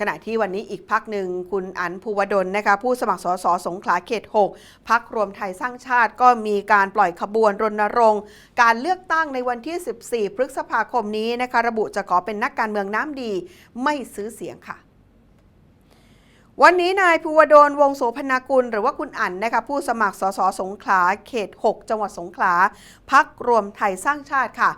ขณะที่วันนี้อีกพักหนึ่งคุณอันภูวดลนะคะผู้สมัครสสสงขลาเขต 6 พักรวมไทยสร้างชาติก็มีการปล่อยขบวนรณรงค์ การเลือกตั้งในวันที่ 14 พฤษภาคมนี้นะคะระบุจะขอเป็นนักการเมืองน้ำดีไม่ซื้อเสียงค่ะวันนี้นายภูวดลวงโสพนากุล หรือว่าคุณอั๋นนะคะผู้สมัครสสสงขลาเขต 6 จังหวัดสงขลาพักรวมไทยสร้างชาติค่ะ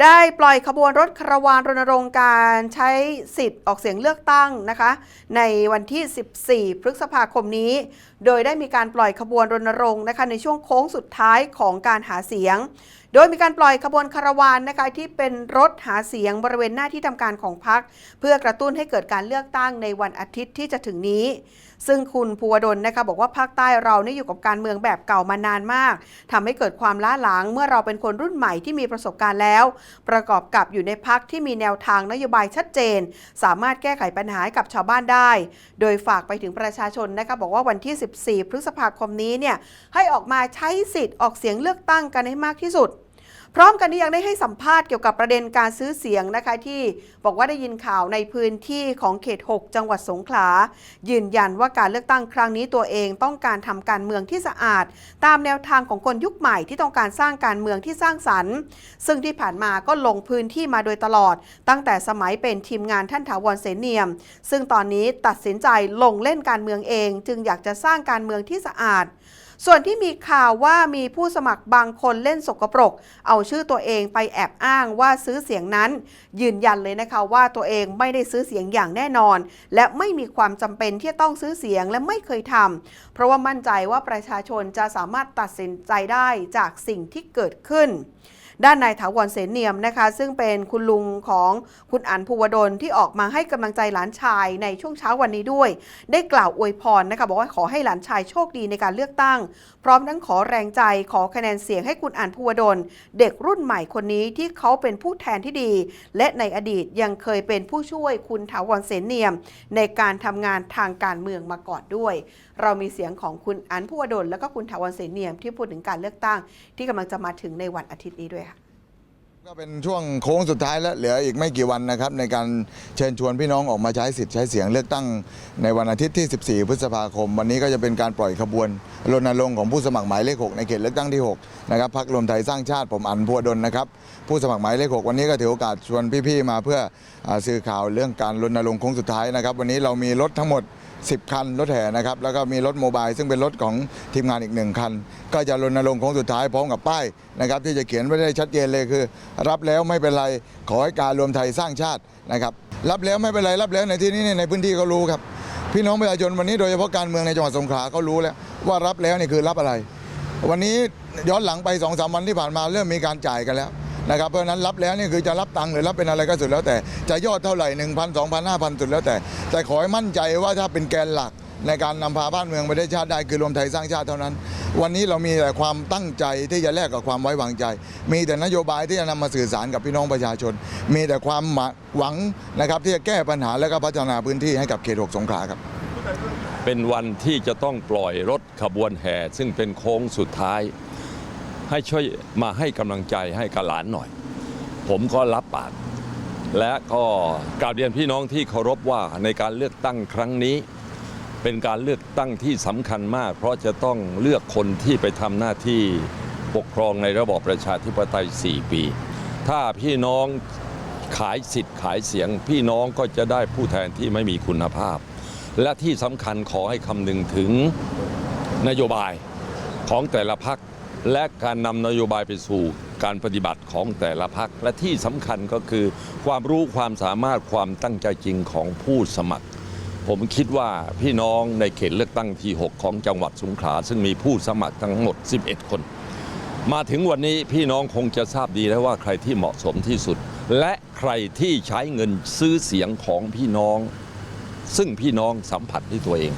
ได้ปล่อยขบวนรถคาราวานรณรงค์การใช้สิทธิ์ออกเสียงเลือกตั้งนะคะ ในวันที่ 14 พฤษภาคมนี้ โดยได้มีการปล่อยขบวนรณรงค์นะคะในช่วงโค้งสุดท้ายของการหาเสียง โดยมีการปล่อยขบวนคาราวานนะคะที่เป็นรถหาเสียงบริเวณหน้าที่ทำการของพรรคเพื่อกระตุ้นให้เกิดการเลือกตั้งในวันอาทิตย์ที่จะถึงนี้ ซึ่งคุณภูวดลนะคะบอกว่าภาคใต้เรานี่อยู่กับการเมืองแบบเก่ามานานมากทำให้เกิดความล้าหลังเมื่อเราเป็นคนรุ่นใหม่ที่มีประสบการณ์แล้ว ประกอบกับอยู่ในพักที่มีแนวทางนโยบายชัดเจน สามารถแก้ไขปัญหาให้กับชาวบ้านได้ โดยฝากไปถึงประชาชนนะคะบอกว่าวันที่14 พฤษภาคมนี้เนี่ยให้ออกมาใช้สิทธิ์ออกเสียงเลือกตั้งกันให้มากที่สุด พร้อมกันนี้ยังได้ให้สัมภาษณ์เกี่ยวกับประเด็นการซื้อเสียงนะคะที่บอกว่าได้ยินข่าวในพื้นที่ของเขต 6 จังหวัดสงขลา ยืนยันว่าการเลือกตั้งครั้งนี้ตัวเองต้องการทำการเมืองที่สะอาด ตามแนวทางของคนยุคใหม่ที่ต้องการสร้างการเมืองที่สร้างสรรค์ ซึ่งที่ผ่านมาก็ลงพื้นที่มาโดยตลอด ตั้งแต่สมัยเป็นทีมงานท่านถาวรเสนเนียม ซึ่งตอนนี้ตัดสินใจลงเล่นการเมืองเอง จึงอยากจะสร้างการเมืองที่สะอาด ส่วนที่มีข่าวว่ามีผู้สมัครบางคนเล่นสกปรก เอาชื่อตัวเองไปแอบอ้างว่าซื้อเสียงนั้น ยืนยันเลยนะคะว่าตัวเองไม่ได้ซื้อเสียงอย่างแน่นอน และไม่มีความจำเป็นที่จะต้องซื้อเสียงและไม่เคยทำเพราะว่ามั่นใจว่าประชาชนจะสามารถตัดสินใจได้จากสิ่งที่เกิดขึ้น ด้านนายถาวรเสนเนียมนะคะ ซึ่งเป็นคุณลุงของคุณอันภูวดลที่ออกมาให้กำลังใจหลานชายในช่วงเช้าวันนี้ด้วย ได้กล่าวอวยพรนะคะบอกว่าขอให้หลานชายโชคดีในการเลือกตั้ง พร้อมทั้งขอแรงใจขอคะแนนเสียงให้คุณอันภูวดล เด็กรุ่นใหม่คนนี้ที่เขาเป็นผู้แทนที่ดี และในอดีตยังเคยเป็นผู้ช่วยคุณถาวรเสนเนียม ในการทำงานทางการเมืองมาก่อนด้วย เรามีเสียงของคุณอันภูวดลแล้วก็คุณถาวรเสนเนียมที่พูดถึงการเลือกตั้ง ที่กำลังจะมาถึงในวันอาทิตย์นี้ด้วยค่ะ ก็เป็นช่วงโค้งสุดท้ายแล้วเหลืออีกไม่กี่วันนะครับในการเชิญชวนพี่น้องออกมาใช้สิทธิ์ใช้เสียงเลือกตั้งในวันอาทิตย์ที่ 14 พฤษภาคม วันนี้ก็จะเป็นการปล่อยขบวนรณรงค์ของผู้สมัครหมายเลข 6 ในเขตเลือกตั้งที่ 6 นะครับพรรครวมไทยสร้างชาติผมอันพัวดลนะครับผู้สมัครหมายเลข 6 วันนี้ก็ถือโอกาสชวนพี่ๆมาเพื่ออสื่อข่าวเรื่องการรณรงค์โค้งสุดท้ายนะครับวันนี้เรามีรถทั้งหมด 10 คัน รถแห่นะครับ แล้วก็มีรถโมบายซึ่งเป็นรถของทีมงานอีกหนึ่งคัน ก็จะรณรงค์โค้งสุดท้ายพร้อมกับป้ายนะครับที่จะเขียนไว้ได้ชัดเจนเลยคือ รับแล้วไม่เป็นไรขอให้การรวมไทยสร้างชาตินะครับรับแล้วไม่เป็นไรรับแล้วในที่นี้ในพื้นที่เขารู้ครับ พี่น้องประชาชนวันนี้โดยเฉพาะการเมืองในจังหวัดสงขลาเขารู้แล้วว่ารับแล้วนี่คือรับอะไร วันนี้ย้อนหลังไป2องสามวันที่ผ่านมาเริ่มมีการจ่ายกันแล้ว นะครับเพราะนั้นรับแล้วนี่คือจะรับตังค์หรือรับเป็นอะไรก็สุดแล้วแต่จะยอดเท่าไหร่1 0 0 0 2,000 5,000สุดแล้วแต่ แต่ขอให้มั่นใจว่าถ้าเป็นแกนหลักในการนำพาบ้านเมืองไปได้ชาติได้คือรวมไทยสร้างชาติเท่านั้น วันนี้เรามีแต่ความตั้งใจที่จะแลกกับความไว้วางใจ มีแต่นโยบายที่จะนำมาสื่อสารกับพี่น้องประชาชน มีแต่ความหวังนะครับที่จะแก้ปัญหาและก็พัฒนาพื้นที่ให้กับเขตหกสงขลาครับ เป็นวันที่จะต้องปล่อยรถขบวนแห่ซึ่งเป็นโค้งสุดท้าย ให้ช่วยมาให้กำลังใจให้กับหลานหน่อย ผมก็รับปาก และก็กราบเรียนพี่น้องที่เคารพว่าในการเลือกตั้งครั้งนี้ เป็นการเลือกตั้งที่สำคัญมาก เพราะจะต้องเลือกคนที่ไปทำหน้าที่ปกครองในระบอบประชาธิปไตย 4 ปี ถ้าพี่น้องขายสิทธิ์ขายเสียง พี่น้องก็จะได้ผู้แทนที่ไม่มีคุณภาพ และที่สำคัญขอให้คำนึงถึงนโยบายของแต่ละพัก และการนำนโยบายไปสู่การปฏิบัติของแต่ละพักและที่สำคัญก็คือ ความรู้ความสามารถความตั้งใจจริงของผู้สมัคร ผมคิดว่าพี่น้องในเขตเลือกตั้งที่ 6 ของจังหวัดสงขลาซึ่งมีผู้สมัครทั้งหมด 11 คน มาถึงวันนี้พี่น้องคงจะทราบดีแล้วว่าใครที่เหมาะสมที่สุด และใครที่ใช้เงินซื้อเสียงของพี่น้อง ซึ่งพี่น้องสัมผัสที่ตัวเอง